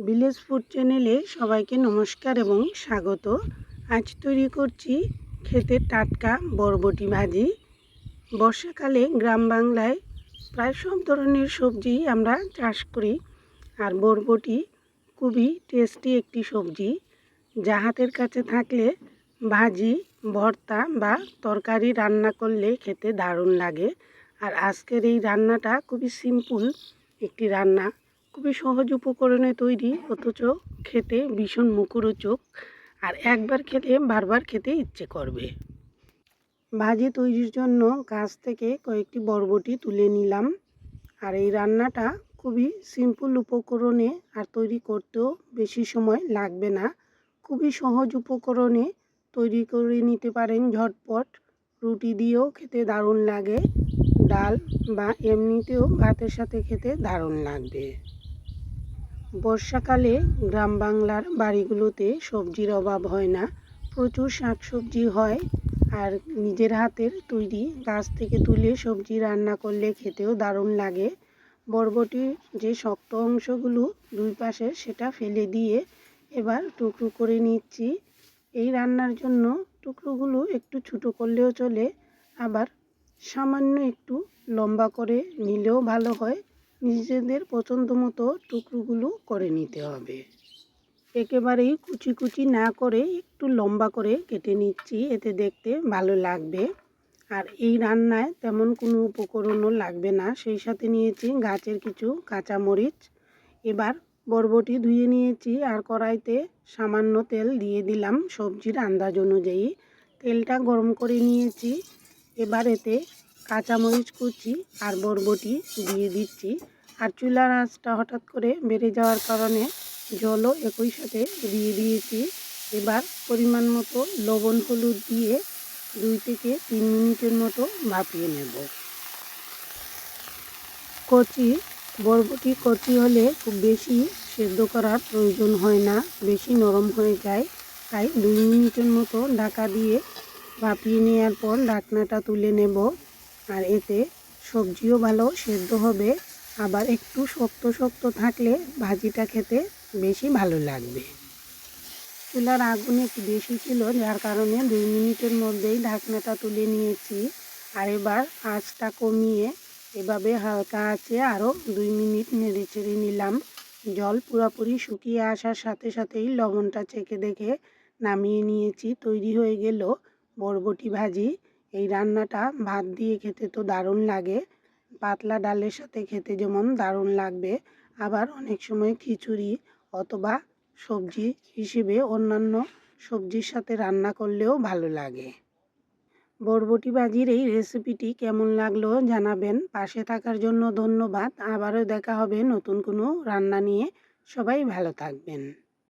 Village food চ্যানেলে সবাইকে নমস্কার এবং স্বাগত। আজ তৈরি করছি খেতে টাটকা বরবটি ভাজি। বর্ষাকালে গ্রাম বাংলায় প্রায় সব ধরনের সবজি আমরা চাষ করি আর বরবটি খুবই টেস্টি একটি সবজি। যা হাতের কাছে থাকলে ভাজি, ভর্তা বা তরকারি রান্না করলে খেতে দারুণ লাগে। আর আজকের এই রান্নাটা খুবই সিম্পল একটি রান্না। খুবই সহজ উপকরণে তৈরি, অথচ খেতে ভীষণ মুখরোচক আর একবার খেলে বারবার খেতে ইচ্ছে করবে। ভাজি তৈরির জন্য গাছ থেকে কয়েকটি বরবটি তুলে নিলাম। আর এই রান্নাটা খুবই সিম্পল উপকরণে আর তৈরি করতেও বেশি সময় লাগবে না। খুবই সহজ উপকরণে তৈরি করে নিতে পারেন ঝটপট। রুটি দিয়েও খেতে দারুণ লাগে। ডাল বা এমনিতেও ভাতের সাথে খেতে দারুণ লাগবে। বর্ষাকালে গ্রাম বাংলার বাড়িগুলোতে সবজির অভাব হয় না। প্রচুর শাকসবজি হয় আর নিজের হাতের তৈরি গাছ থেকে তুলে সবজি রান্না করলে খেতেও দারুণ লাগে। বরবটির যে শক্ত অংশগুলো দুই পাশে, সেটা ফেলে দিয়ে এবার টুকরো করে নিচ্ছি। এই রান্নার জন্য টুকরোগুলো একটু ছোটো করলেও চলে, আবার সামান্য একটু লম্বা করে নিলেও ভালো হয়। নিজেদের পছন্দ মতো টুকরোগুলো করে নিতে হবে। একেবারেই কুচি কুচি না করে একটু লম্বা করে কেটে নিচ্ছি, এতে দেখতে ভালো লাগবে। আর এই রান্নায় তেমন কোনো উপকরণও লাগবে না। সেই সাথে নিয়েছি গাছের কিছু কাঁচামরিচ। এবার বরবটি ধুয়ে নিয়েছি আর কড়াইতে সামান্য তেল দিয়ে দিলাম সবজির আন্দাজ অনুযায়ী। তেলটা গরম করে নিয়েছি। এবার এতে কাঁচামরিচ কুচি আর বরবটি দিয়ে দিচ্ছি। আর চুলার আঁচটা হঠাৎ করে বেড়ে যাওয়ার কারণে জলও একই সাথে দিয়ে দিয়েছি। এবার পরিমাণ মতো লবণ হলুদ দিয়ে দুই থেকে তিন মিনিটের মতো ভাপিয়ে নেব। কচি, বরবটি কচি হলে খুব বেশি সেদ্ধ করার প্রয়োজন হয় না, বেশি নরম হয়ে যায়। তাই দুই মিনিটের মতো ঢাকা দিয়ে ভাপিয়ে নেওয়ার পর ঢাকনাটা তুলে নেব। আর এতে সবজিও ভালো, সেদ্ধ হবে। আবার একটু শক্ত শক্ত থাকলে ভাজিটা খেতে বেশি ভালো লাগবে। চুলার আগুন একটু বেশি ছিল, যার কারণে দুই মিনিটের মধ্যেই ঢাকনাটা তুলে নিয়েছি। আর এবার আঁচটা কমিয়ে এভাবে হালকা আছে আরও দুই মিনিট নেড়ে চেড়ে নিলাম। জল পুরোপুরি শুকিয়ে আসার সাথে সাথেই লবণটা চেখে দেখে নামিয়ে নিয়েছি। তৈরি হয়ে গেল বরবটি ভাজি। এই রান্নাটা ভাত দিয়ে খেতে তো দারুণ লাগে। পাতলা ডালের সাথে খেতে যেমন দারুণ লাগবে। আবার অনেক সময় খিচুড়ি অথবা সবজি হিসেবে অন্যান্য সবজির সাথে রান্না করলেও ভালো লাগে। বরবটি ভাজির এই রেসিপিটি কেমন লাগল জানাবেন। পাশে থাকার জন্য ধন্যবাদ। আবারও দেখা হবে নতুন কোনো রান্না নিয়ে। সবাই ভালো থাকবেন।